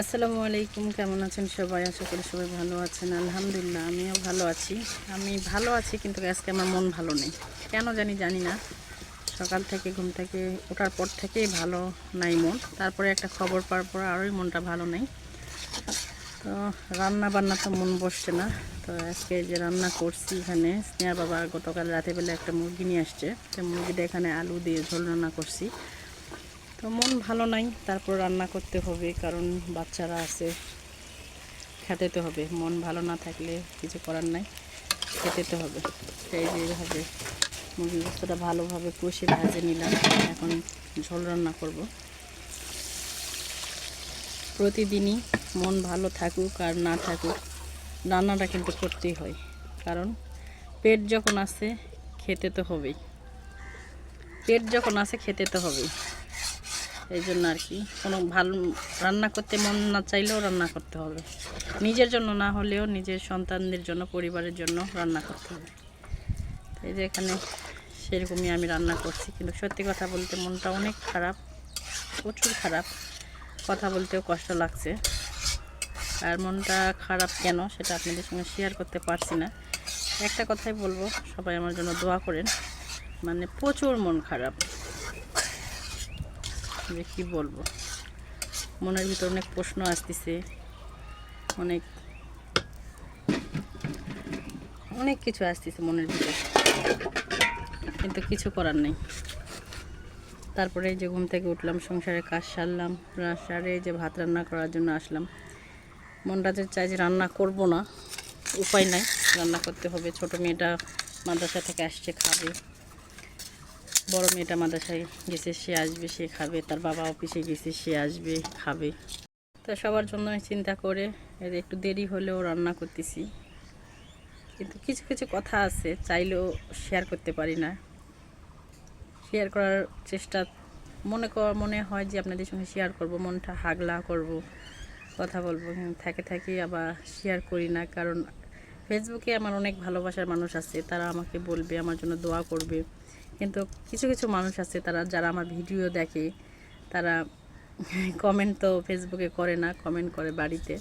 আসসালামু আলাইকুম, কেমন আছেন সবাই? আশা করি সবাই ভালো আছেন। আলহামদুলিল্লাহ, আমিও ভালো আছি। আমি ভালো আছি, কিন্তু আজকে আমার মন ভালো নেই। কেন জানি জানি না। সকাল থেকে, ঘুম থেকে ওঠার পর থেকেই ভালো নাই মন। তারপরে একটা খবর পাওয়ার পর আরোই মনটা ভালো নেই। তো রান্না বান্না তো মন বসছে না। তো আজকে যে রান্না করছি এখানে, স্নেহা বাবা গতকাল রাতেবেলা একটা মুরগি নিয়ে আসছে। তো মুরগিটা এখানে আলু দিয়ে ঝোল রান্না করছি। তো মন ভালো নাই, তারপর রান্না করতে হবে, কারণ বাচ্চারা আছে খেতে তো হবে। মন ভালো না থাকলে কিছু করার নাই খেতে তো হবে। সেই যে এইভাবে মুরগির গোস্তটা ভালোভাবে কষে ভাজে নিলাম। এখন ঝোল রান্না করব। প্রতিদিনই মন ভালো থাকুক আর না থাকুক, রান্নাটা কিন্তু করতেই হয়। কারণ পেট যখন আছে, খেতে তো হবেই। পেট যখন আছে, খেতে তো হবেই। এই জন্য আর কি। কোনো ভালো রান্না করতে মন না চাইলেও রান্না করতে হবে। নিজের জন্য না হলেও নিজের সন্তানদের জন্য, পরিবারের জন্য রান্না করতে হবে। এই যে এখানে সেরকমই আমি রান্না করছি, কিন্তু সত্যি কথা বলতে মনটা অনেক খারাপ, প্রচুর খারাপ। কথা বলতেও কষ্ট লাগছে। আর মনটা খারাপ কেন সেটা আপনাদের সঙ্গে শেয়ার করতে পারছি না। একটা কথাই বলব, সবাই আমার জন্য দোয়া করেন। মানে প্রচুর মন খারাপ। যে কি বলব? মনের ভিতর অনেক প্রশ্ন আসতেছে। অনেক অনেক কিছু আসতেছে মনের ভিতর। কিন্তু কিছু করার নেই। তারপরে যে ঘুম থেকে উঠলাম সংসারে কাজ সারলাম সারে যে ভাত রান্না করার জন্য আসলাম। মনটা যে চাই যে রান্না করব না, উপায় নাই। রান্না করতে হবে, ছোট মেয়েটা মাদ্রাসা থেকে আসছে, খাবে। বড় মেয়েটা মাদ্রাসায় গেছে, সে আসবে, সে খাবে। তার বাবা অফিসে গেছে, সে আসবে, খাবে। তো সবার জন্য চিন্তা করে একটু দেরি হলেও রান্না করতেছি। কিন্তু কিছু কিছু কথা আছে, চাইলেও শেয়ার করতে পারি না। শেয়ার করার চেষ্টা মনে মনে হয় যে আপনাদের সঙ্গে শেয়ার করব, মনটা হাগলা করব, কথা বলব। থাকে, থাকি আবার শেয়ার করি না। কারণ ফেসবুকে আমার অনেক ভালোবাসার মানুষ আছে, তারা আমাকে বলবে, আমার জন্য দোয়া করবে। কিন্তু কিছু কিছু মানুষ আছে তারা, যারা আমার ভিডিও দেখে, তারা কমেন্ট তো ফেসবুকে করে না কমেন্ট করে বাড়িতে।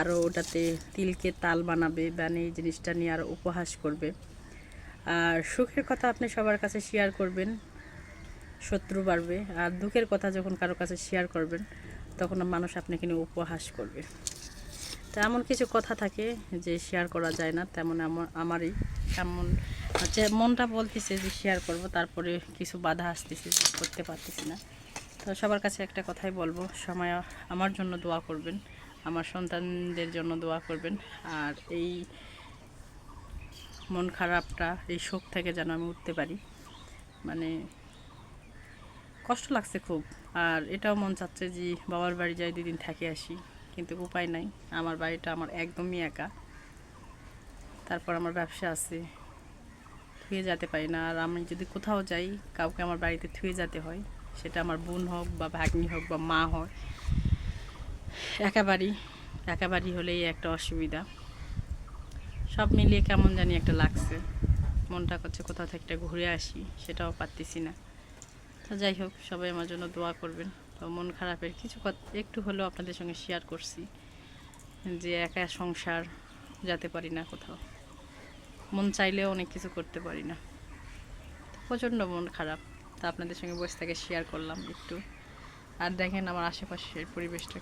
আরও ওটাতে তিলকে তাল বানাবে মানে এই জিনিসটা নিয়ে আরও উপহাস করবে। আর সুখের কথা আপনি সবার কাছে শেয়ার করবেন, শত্রু বাড়বে। আর দুঃখের কথা যখন কারও কাছে শেয়ার করবেন, তখন মানুষ আপনাকে নিয়ে উপহাস করবে। তো এমন কিছু কথা থাকে যে শেয়ার করা যায় না, তেমন আমার আমারই। এমন হচ্ছে মনটা বলতেছে যে শেয়ার করব, তারপরে কিছু বাধা আসতেছে করতে পারতেছি না। তো সবার কাছে একটা কথাই বলব, সময় আমার জন্য দোয়া করবেন, আমার সন্তানদের জন্য দোয়া করবেন, আর এই মন খারাপটা, এই শোক থেকে যেন আমি উঠতে পারি। মানে কষ্ট লাগছে খুব, আর এটাও মন চাচ্ছে যে বাবার বাড়ি যাই দুদিন থাকে আসি, কিন্তু উপায় নাই, আমার বাড়িটা আমার একদমই একা। তারপর আমার ব্যবসা আছে। থুয়ে যেতে পারি না। আর আমি যদি কোথাও যাই, কাউকে আমার বাড়িতে থুয়ে যেতে হয়, সেটা আমার বোন হোক বা ভাগ্নি হোক বা মা হয় একা বাড়ি একা বাড়ি হলেই একটা অসুবিধা। সব মিলিয়ে কেমন জানি একটা লাগছে। মনটা করছে কোথাও থেকে একটা ঘুরে আসি, সেটাও পারতেছি না। তো যাই হোক, সবাই আমার জন্য দোয়া করবেন। তো মন খারাপের কিছু কথা একটু হলেও আপনাদের সঙ্গে শেয়ার করছি যে একা সংসার যেতে পারি না কোথাও। মন চাইলেও অনেক কিছু করতে পারি না। প্রচণ্ড মন খারাপ। তা আপনাদের সঙ্গে বসে থাকে শেয়ার করলাম একটু। আর দেখেন আমার আশেপাশের পরিবেশটা